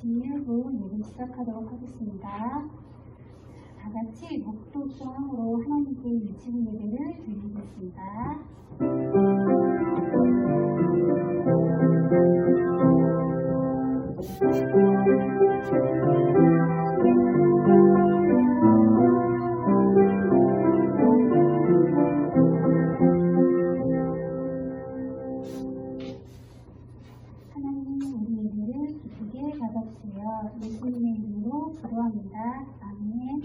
진일부 예배 시작하도록 하겠습니다. 다 같이 목도 중앙으로 하나님께 미치는 예배를 드리겠습니다. 하나님 우리 예배를 기쁘게 받아주세요. 예수님의 이름으로 기도합니다. 아멘.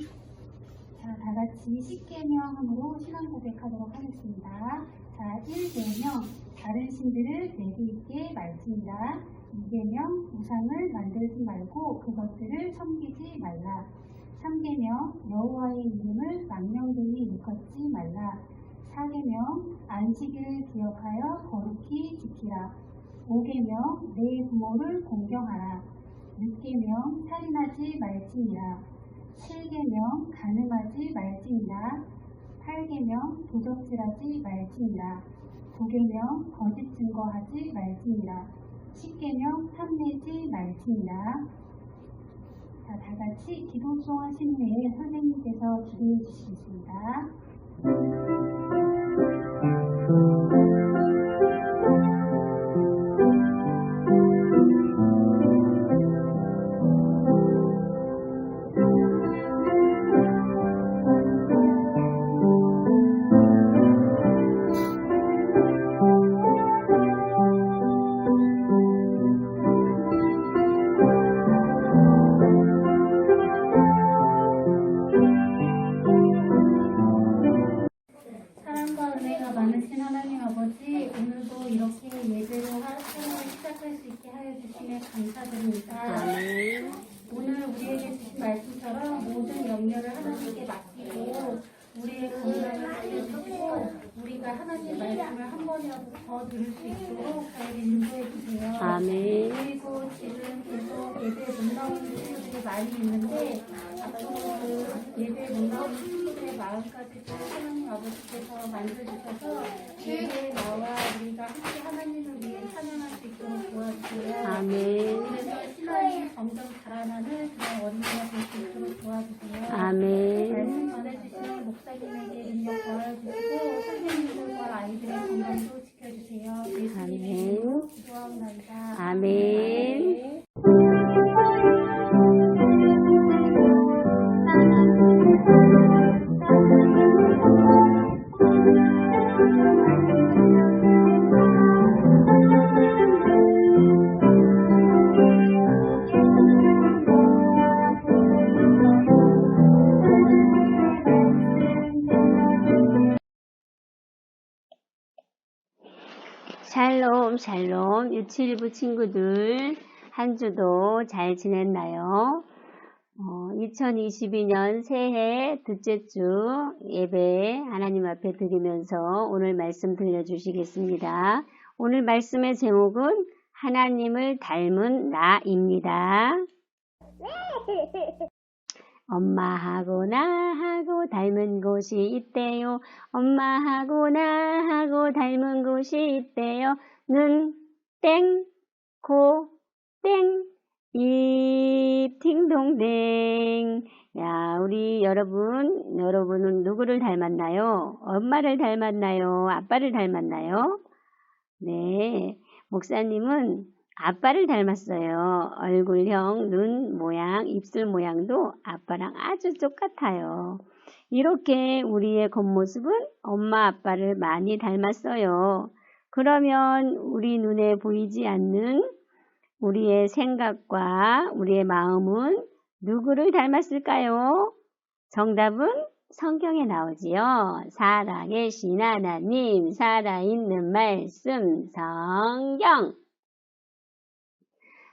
자, 다 같이 십계명함으로 신앙 고백하도록 하겠습니다. 자, 1계명 다른 신들을 내게 있게 말지니라. 2계명 우상을 만들지 말고 그것들을 섬기지 말라. 3계명 여호와의 이름을 망령되이 일컫지 말라. 4계명 안식일을 기억하여 거룩히 지키라. 5계명 내 부모를 공경하라. 6계명 살인하지 말지니라. 7계명 가늠하지 말지니라. 8계명 도적질하지 말지니라. 9계명 거짓 증거하지 말지니라. 10계명 탐내지 말지니라. 자, 다 같이 기도 수하신 후에 선생님께서 기도해 주시겠습니다. 주심에 감사드립니다. 오늘 우리에게 주신 말씀처럼 모든 염려를 하나님께 맡기고 우리의 건강을 살려주시고 우리가 하나님의 말씀을 한 번이라도 더 들을 수 있도록 저희를 인도해 주세요. 아멘. 그리고 지금 계속 예배에 못 나오는 친구들이 많이 있는데 앞으로 그 예배에 못 나오는 친구들의 마음까지도 하나님 아버지께서 만들어주셔서 예배에 나와 우리가 함께 하나님을 위해 찬양할 수 있도록 도와주세요. 아멘. 그래서 신앙이 점점 자라나는 그런 어린이가 될수 있도록 도와주세요. 아멘. 말씀 전해주시는 목사님에게 능력 더해주시고 선생님들과 아이들의 건강도 지켜 주세요. 예수님의 아멘. 이름으로 기도하옵나이다. 아멘. 샬롬. 유치일부 친구들, 한 주도 잘 지냈나요? 어, 2022년 새해 둘째 주 예배 하나님 앞에 드리면서 오늘 말씀 들려주시겠습니다. 오늘 말씀의 제목은 하나님을 닮은 나입니다. 엄마하고 나하고 닮은 곳이 있대요. 엄마하고 나하고 닮은 곳이 있대요. 눈, 땡, 코, 땡, 입, 팅동댕. 야, 우리 여러분, 여러분은 누구를 닮았나요? 엄마를 닮았나요? 아빠를 닮았나요? 네, 목사님은 아빠를 닮았어요. 얼굴형, 눈 모양, 입술 모양도 아빠랑 아주 똑같아요. 이렇게 우리의 겉모습은 엄마 아빠를 많이 닮았어요. 그러면 우리 눈에 보이지 않는 우리의 생각과 우리의 마음은 누구를 닮았을까요? 정답은 성경에 나오지요. 살아계신 하나님, 살아있는 말씀, 성경.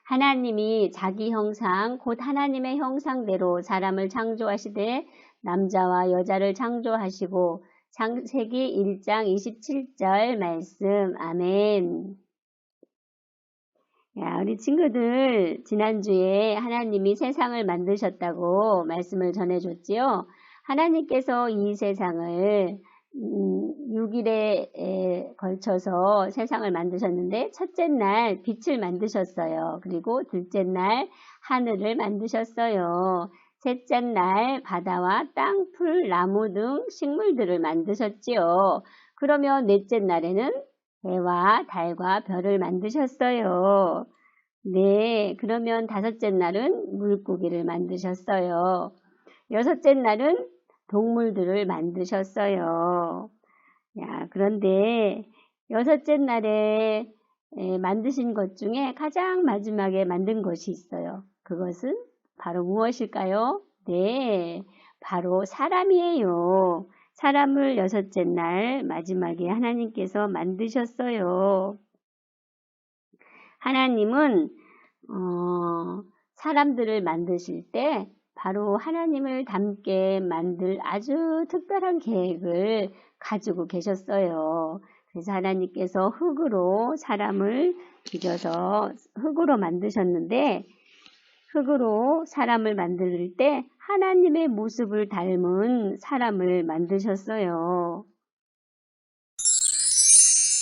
하나님이 자기 형상, 곧 하나님의 형상대로 사람을 창조하시되 남자와 여자를 창조하시고 창세기 1장 27절 말씀. 아멘. 야, 우리 친구들, 지난주에 하나님이 세상을 만드셨다고 말씀을 전해줬지요. 하나님께서 이 세상을 음, 6일에 걸쳐서 세상을 만드셨는데 첫째 날 빛을 만드셨어요. 그리고 둘째 날 하늘을 만드셨어요. 셋째 날 바다와 땅, 풀, 나무 등 식물들을 만드셨지요. 그러면 넷째 날에는 해와 달과 별을 만드셨어요. 네, 그러면 다섯째 날은 물고기를 만드셨어요. 여섯째 날은 동물들을 만드셨어요. 야, 그런데 여섯째 날에 에, 만드신 것 중에 가장 마지막에 만든 것이 있어요. 그것은 바로 무엇일까요? 네, 바로 사람이에요. 사람을 여섯째 날 마지막에 하나님께서 만드셨어요. 하나님은 어, 사람들을 만드실 때 바로 하나님을 닮게 만들 아주 특별한 계획을 가지고 계셨어요. 그래서 하나님께서 흙으로 사람을 빚어서 흙으로 만드셨는데 흙으로 사람을 만들 때 하나님의 모습을 닮은 사람을 만드셨어요.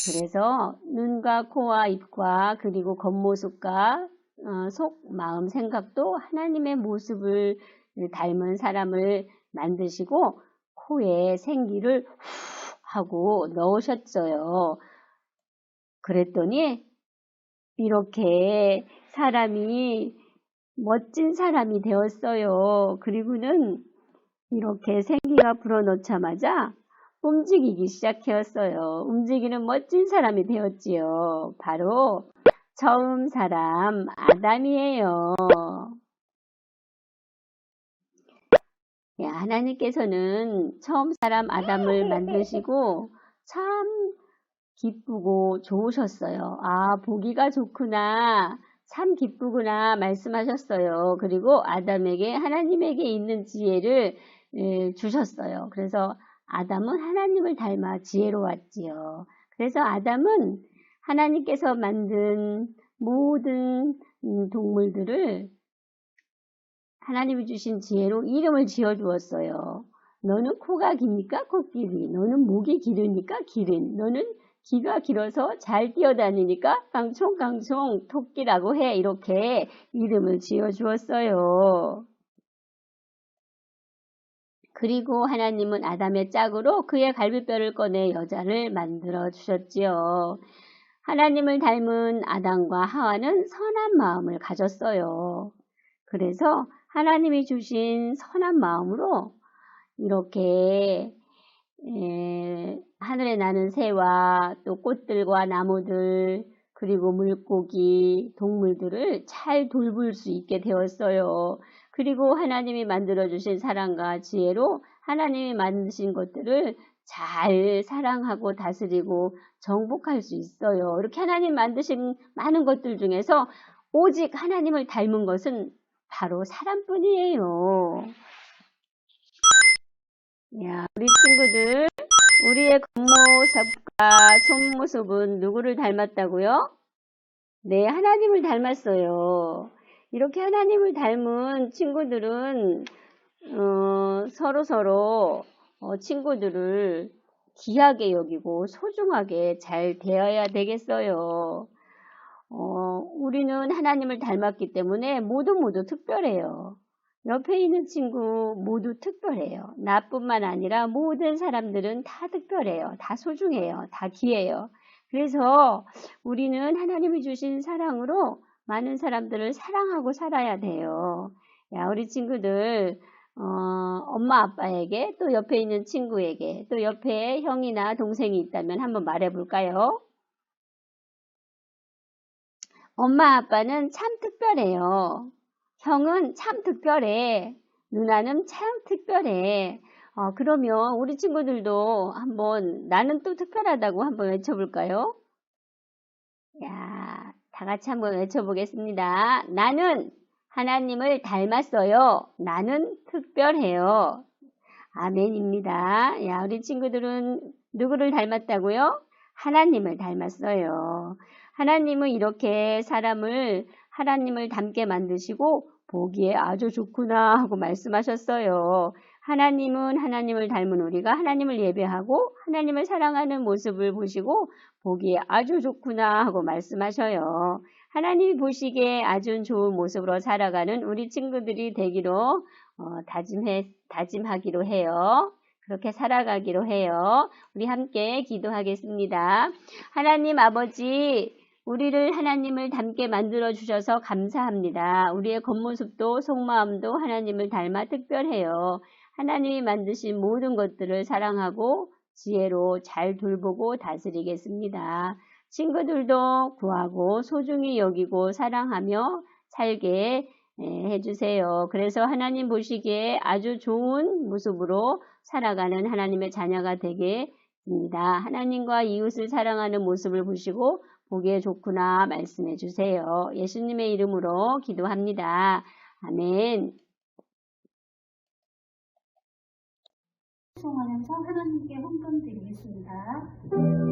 그래서 눈과 코와 입과 그리고 겉모습과 어, 속, 마음, 생각도 하나님의 모습을 닮은 사람을 만드시고 코에 생기를 후 하고 넣으셨어요. 그랬더니 이렇게 사람이 멋진 사람이 되었어요. 그리고는 이렇게 생기가 불어넣자마자 움직이기 시작하였어요. 움직이는 멋진 사람이 되었지요. 바로 처음 사람 아담이에요. 야, 하나님께서는 처음 사람 아담을 만드시고 참 기쁘고 좋으셨어요. 아, 보기가 좋구나. 참 기쁘구나 말씀하셨어요. 그리고 아담에게 하나님에게 있는 지혜를 예, 주셨어요. 그래서 아담은 하나님을 닮아 지혜로웠지요. 그래서 아담은 하나님께서 만든 모든 음, 동물들을 하나님이 주신 지혜로 이름을 지어 주었어요. 너는 코가 깁니까? 코끼리. 너는 목이 길으니까 기린. 너는 귀가 길어서 잘 뛰어다니니까 깡총깡총 토끼라고 해. 이렇게 이름을 지어 주었어요. 그리고 하나님은 아담의 짝으로 그의 갈비뼈를 꺼내 여자를 만들어 주셨지요. 하나님을 닮은 아담과 하와는 선한 마음을 가졌어요. 그래서 하나님이 주신 선한 마음으로 이렇게 에, 하늘에 나는 새와 또 꽃들과 나무들 그리고 물고기, 동물들을 잘 돌볼 수 있게 되었어요. 그리고 하나님이 만들어 주신 사랑과 지혜로 하나님이 만드신 것들을 잘 사랑하고 다스리고 정복할 수 있어요. 이렇게 하나님 만드신 많은 것들 중에서 오직 하나님을 닮은 것은 바로 사람뿐이에요. 야, 우리 친구들, 우리의 겉모습과 속모습은 누구를 닮았다고요? 네, 하나님을 닮았어요. 이렇게 하나님을 닮은 친구들은 어, 서로 서로 어, 친구들을 귀하게 여기고 소중하게 잘 대해야 되겠어요. 어, 우리는 하나님을 닮았기 때문에 모두 모두 특별해요. 옆에 있는 친구 모두 특별해요. 나뿐만 아니라 모든 사람들은 다 특별해요. 다 소중해요. 다 귀해요. 그래서 우리는 하나님이 주신 사랑으로 많은 사람들을 사랑하고 살아야 돼요. 야, 우리 친구들, 어, 엄마 아빠에게 또 옆에 있는 친구에게 또 옆에 형이나 동생이 있다면 한번 말해 볼까요? 엄마 아빠는 참 특별해요. 형은 참 특별해. 누나는 참 특별해. 어, 그러면 우리 친구들도 한번 나는 또 특별하다고 한번 외쳐볼까요? 야, 다 같이 한번 외쳐보겠습니다. 나는 하나님을 닮았어요. 나는 특별해요. 아멘입니다. 야, 우리 친구들은 누구를 닮았다고요? 하나님을 닮았어요. 하나님은 이렇게 사람을 하나님을 닮게 만드시고 보기에 아주 좋구나 하고 말씀하셨어요. 하나님은 하나님을 닮은 우리가 하나님을 예배하고 하나님을 사랑하는 모습을 보시고 보기에 아주 좋구나 하고 말씀하셔요. 하나님이 보시기에 아주 좋은 모습으로 살아가는 우리 친구들이 되기로 어, 다짐해, 다짐하기로 해요. 그렇게 살아가기로 해요. 우리 함께 기도하겠습니다. 하나님 아버지, 우리를 하나님을 닮게 만들어 주셔서 감사합니다. 우리의 겉모습도 속마음도 하나님을 닮아 특별해요. 하나님이 만드신 모든 것들을 사랑하고 지혜로 잘 돌보고 다스리겠습니다. 친구들도 구하고 소중히 여기고 사랑하며 살게 예, 해주세요. 그래서 하나님 보시기에 아주 좋은 모습으로 살아가는 하나님의 자녀가 되게 됩니다. 하나님과 이웃을 사랑하는 모습을 보시고 보기에 좋구나 말씀해 주세요. 예수님의 이름으로 기도합니다. 아멘. 송하면서 하나님께 헌금 드리겠습니다.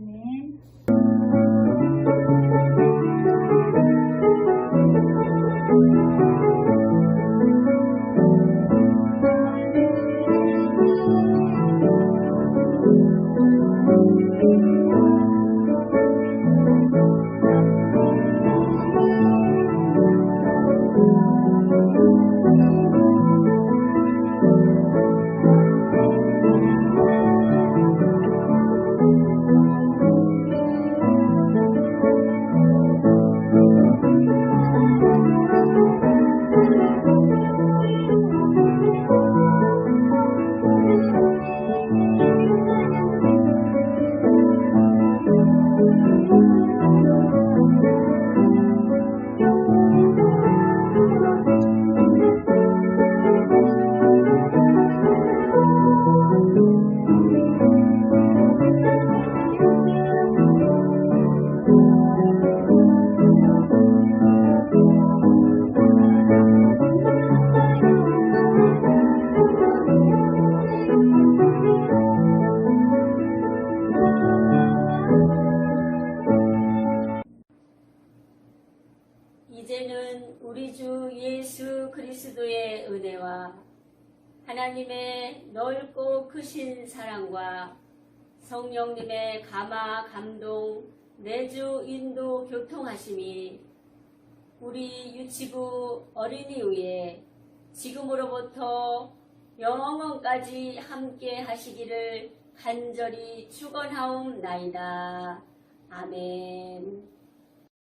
기 주 예수 그리스도의 은혜와 하나님의 넓고 크신 사랑과 성령님의 감화 감동 내주 인도 교통하심이 우리 유치부 어린이 위에 지금으로부터 영원까지 함께 하시기를 간절히 축원하옵나이다. 아멘.